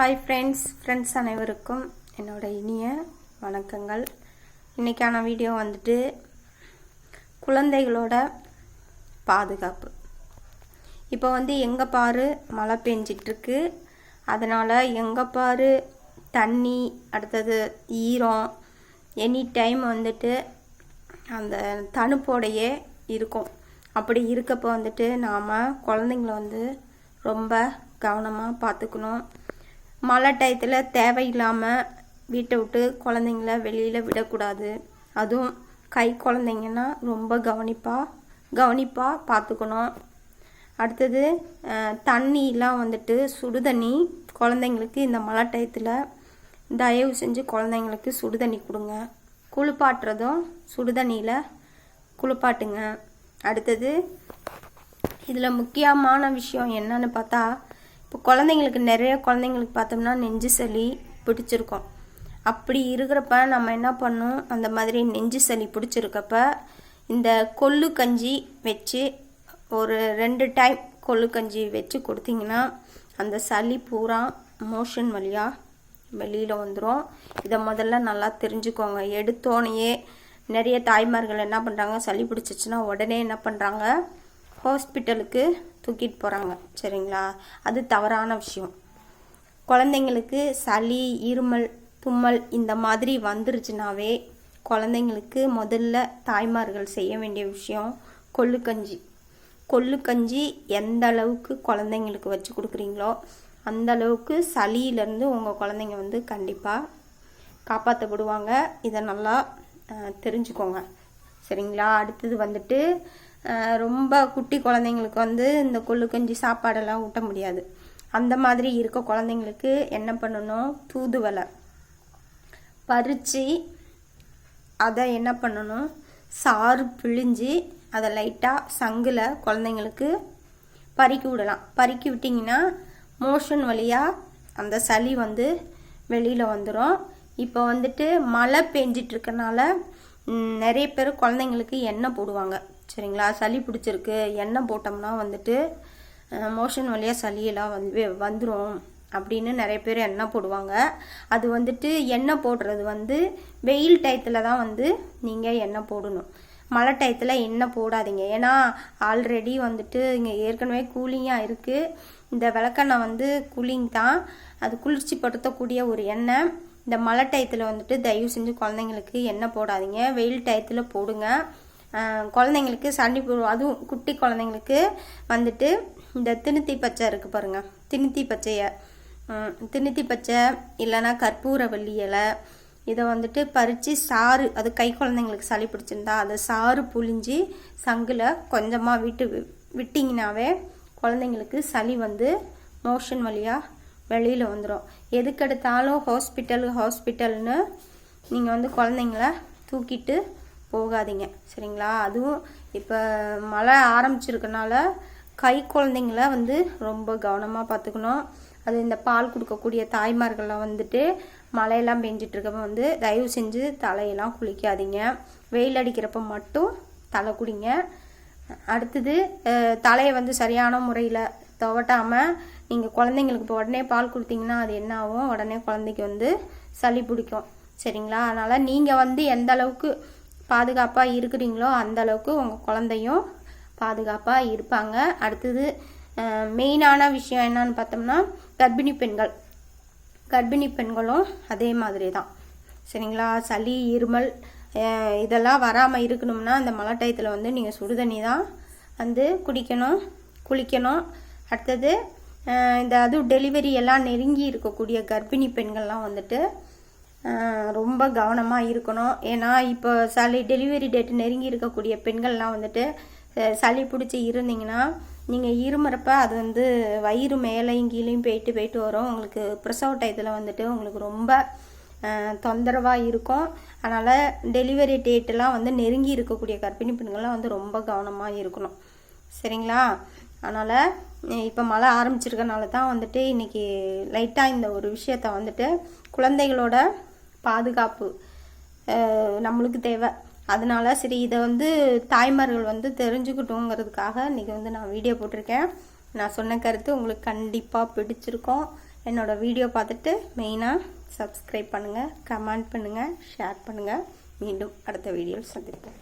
Hi friends friends அனைவருக்கும் என்னோட இனிய வணக்கங்கள். இன்றைக்கான வீடியோ வந்துட்டு குழந்தைகளோட பாதுகாப்பு. இப்போ வந்து எங்கே பாரு மழை பெஞ்சிட்ருக்கு. அதனால் எங்கே பாரு தண்ணி அடுத்தது ஈரம் எனி டைம் வந்துட்டு அந்த தணுப்போடையே இருக்கும். அப்படி இருக்கப்போ வந்துட்டு நாம் குழந்தைங்கள வந்து ரொம்ப கவனமாக பார்த்துக்கணும் மழை டயத்தில் தேவையில்லாமல் வீட்டை விட்டு குழந்தைங்கள வெளியில் விடக்கூடாது. அதுவும் கை குழந்தைங்கன்னா ரொம்ப கவனிப்பாக கவனிப்பாக பார்த்துக்கணும் அடுத்தது தண்ணியெலாம் வந்துட்டு வந்துட்டு சுடுதண்ணி குழந்தைங்களுக்கு இந்த மழை டயத்தில் தயவு செஞ்சு குழந்தைங்களுக்கு சுடுதண்ணி கொடுங்க. குளிப்பாட்டுறதும் சுடுதண்ணியில் குளிப்பாட்டுங்க. அடுத்தது இதில் முக்கியமான விஷயம் என்னன்னு பார்த்தா இப்போ குழந்தைங்களுக்கு நிறைய குழந்தைங்களுக்கு பார்த்தோம்னா நெஞ்சு சளி பிடிச்சிருக்கும். அப்படி இருக்கிறப்ப நம்ம என்ன பண்ணணும்? அந்த மாதிரி நெஞ்சு சளி பிடிச்சிருக்கப்ப இந்த கொள்ளு கஞ்சி வச்சு ஒரு ரெண்டு டைம் கொள்ளு கஞ்சி வச்சு கொடுத்தீங்கன்னா அந்த சளி பூரா மோஷன் வழியாக வெளியில் வந்துடும் இதை முதல்ல நல்லா தெரிஞ்சுக்கோங்க. எடுத்தோனையே நிறைய தாய்மார்கள் என்ன பண்ணுறாங்க சளி பிடிச்சிச்சுன்னா உடனே என்ன பண்ணுறாங்க ஹாஸ்பிட்டலுக்கு தூக்கிட்டு போகிறாங்க சரிங்களா? அது தவறான விஷயம். குழந்தைங்களுக்கு சளி இருமல் தும்மல் இந்த மாதிரி வந்துருச்சுனாவே குழந்தைங்களுக்கு முதல்ல தாய்மார்கள் செய்ய வேண்டிய விஷயம் கொள்ளுக்கஞ்சி கொள்ளுக்கஞ்சி எந்த அளவுக்கு குழந்தைங்களுக்கு வச்சு கொடுக்குறீங்களோ அந்த அளவுக்கு சளியிலேருந்து உங்கள் குழந்தைங்க வந்து கண்டிப்பாக காப்பாற்றப்படுவாங்க இதை நல்லா தெரிஞ்சுக்கோங்க. சரிங்களா? அடுத்தது வந்துட்டு ரொம்ப குட்டி குழந்தைங்களுக்கு வந்து இந்த கொள்ளு கஞ்சி சாப்பாடெல்லாம் ஊட்ட முடியாது. அந்த மாதிரி இருக்க குழந்தைங்களுக்கு என்ன பண்ணணும்? தூதுவலை. பறித்து அதை என்ன பண்ணணும்? சாறு பிழிஞ்சு அதை லைட்டாக சங்கில் குழந்தைங்களுக்கு பறிக்கி விடலாம். பறிக்கி விட்டிங்கன்னா மோஷன் வழியாக அந்த சளி வந்து வெளியில் வந்துடும் இப்போ வந்துட்டு மழை பெஞ்சிட்ருக்கனால நிறைய பேர் குழந்தைங்களுக்கு எண்ணெய் போடுவாங்க. சரிங்களா? சளி பிடிச்சிருக்கு. எண்ணெய் போட்டோம்னா வந்துட்டு மோஷன் வழியாக சளியெல்லாம் வந்து வந்துடும் அப்படின்னு நிறைய பேர் எண்ணெய் போடுவாங்க. அது வந்துட்டு எண்ணெய் போடுறது வந்து வெயில் டயத்தில் தான் வந்து நீங்கள் எண்ணெய் போடணும். மழை டயத்தில் எண்ணெய் போடாதீங்க. ஏன்னா ஆல்ரெடி வந்துட்டு இங்கே ஏற்கனவே கூலிங்காக இருக்குது இந்த விளக்கெண்ணெய் வந்து கூலிங் தான். அது குளிர்ச்சி படுத்தக்கூடிய ஒரு எண்ணெய். இந்த மழை டயத்தில் வந்துட்டு தயவு செஞ்சு குழந்தைங்களுக்கு எண்ணெய் போடாதீங்க. வெயில் டயத்தில் போடுங்க. குழந்தைங்களுக்கு சளி அதுவும் குட்டி குழந்தைங்களுக்கு வந்துட்டு இந்த திணித்தி பச்சை இருக்குது பாருங்கள் திணித்தி பச்சையை திணுத்தி திணித்தி பச்சை இல்லைன்னா கற்பூரவள்ளி இலை. இதை வந்துட்டு பறித்து சாறு அது கை குழந்தைங்களுக்கு சளி பிடிச்சிருந்தா அதை சாறு புழிஞ்சு சங்கில் கொஞ்சமாக விட்டு வி- விட்டிங்கனாவே குழந்தைங்களுக்கு சளி வந்து மோஷன் வழியாக வெளியில் வந்துடும் எதுக்கெடுத்தாலும் ஹாஸ்பிட்டல் ஹாஸ்பிட்டல்னு நீங்கள் வந்து குழந்தைங்கள தூக்கிட்டு போகாதீங்க சரிங்களா? அதுவும் இப்போ மழை ஆரம்பிச்சிருக்கனால கை குழந்தைங்கள வந்து ரொம்ப கவனமாக பார்த்துக்கணும். அது இந்த பால் கொடுக்கக்கூடிய தாய்மார்கள்லாம் வந்துட்டு மழையெல்லாம் பெஞ்சிட்ருக்கப்ப வந்து தயவு செஞ்சு தலையெல்லாம் குளிக்காதீங்க. வெயில் அடிக்கிறப்ப மட்டும் தலை குடிங்க அடுத்தது தலையை வந்து சரியான முறையில் துவட்டாமல் நீங்கள் குழந்தைங்களுக்கு இப்போ உடனே பால் கொடுத்தீங்கன்னா அது என்ன ஆகும்? உடனே குழந்தைக்கு வந்து சளி பிடிக்கும் சரிங்களா? அதனால் நீங்கள் வந்து எந்த அளவுக்கு பாதுகாப்பாக இருக்கிறீங்களோ அந்த அளவுக்கு உங்கள் குழந்தையும் பாதுகாப்பாக இருப்பாங்க. அடுத்தது மெயினான விஷயம் என்னன்னு பார்த்தோம்னா கர்ப்பிணி பெண்கள். கர்ப்பிணி பெண்களும் அதே மாதிரி தான் சரிங்களா? சளி இருமல் இதெல்லாம் வராமல் இருக்கணும்னா அந்த மழை டயத்தில் வந்து நீங்கள் சுடுதண்ணி தான் வந்து குடிக்கணும் குளிக்கணும். அடுத்தது இந்த அதுவும் டெலிவரி எல்லாம் நெருங்கி இருக்கக்கூடிய கர்ப்பிணி பெண்கள்லாம் வந்துட்டு ரொம்ப கவனமாக இருக்கணும். ஏன்னா இப்போ சளி டெலிவரி டேட் நெருங்கி இருக்கக்கூடிய பெண்கள்லாம் வந்துட்டு சளி பிடிச்சி இருந்தீங்கன்னா நீங்கள் இருமுறப்ப அது வந்து வயிறு மேலேயும் கீழேயும் போயிட்டு போயிட்டு வரும். உங்களுக்கு பிரசவ டயத்தில் வந்துட்டு உங்களுக்கு ரொம்ப தொந்தரவாக இருக்கும். அதனால் டெலிவரி டேட்டெல்லாம் வந்து நெருங்கி இருக்கக்கூடிய கர்ப்பிணி பெண்கள்லாம் வந்து ரொம்ப கவனமாக இருக்கணும். சரிங்களா? அதனால் இப்போ மழை ஆரம்பிச்சிருக்கனால தான் வந்துட்டு இன்றைக்கி லைட்டாக இந்த ஒரு விஷயத்த வந்துட்டு குழந்தைகளோட பாதுகாப்பு நம்மளுக்கு தேவை. அதனால சரி இதை வந்து தாய்மார்கள் வந்து தெரிஞ்சுக்கிட்டோங்கிறதுக்காக இன்றைக்கி வந்து நான் வீடியோ போட்டிருக்கேன். நான் சொன்ன கருத்து உங்களுக்கு கண்டிப்பாக பிடிச்சிருக்கும். என்னோடய வீடியோ பார்த்துட்டு மெயினாக சப்ஸ்கிரைப் பண்ணுங்கள் கமெண்ட் பண்ணுங்கள் ஷேர் பண்ணுங்கள் மீண்டும் அடுத்த வீடியோவில் சந்திப்போம்.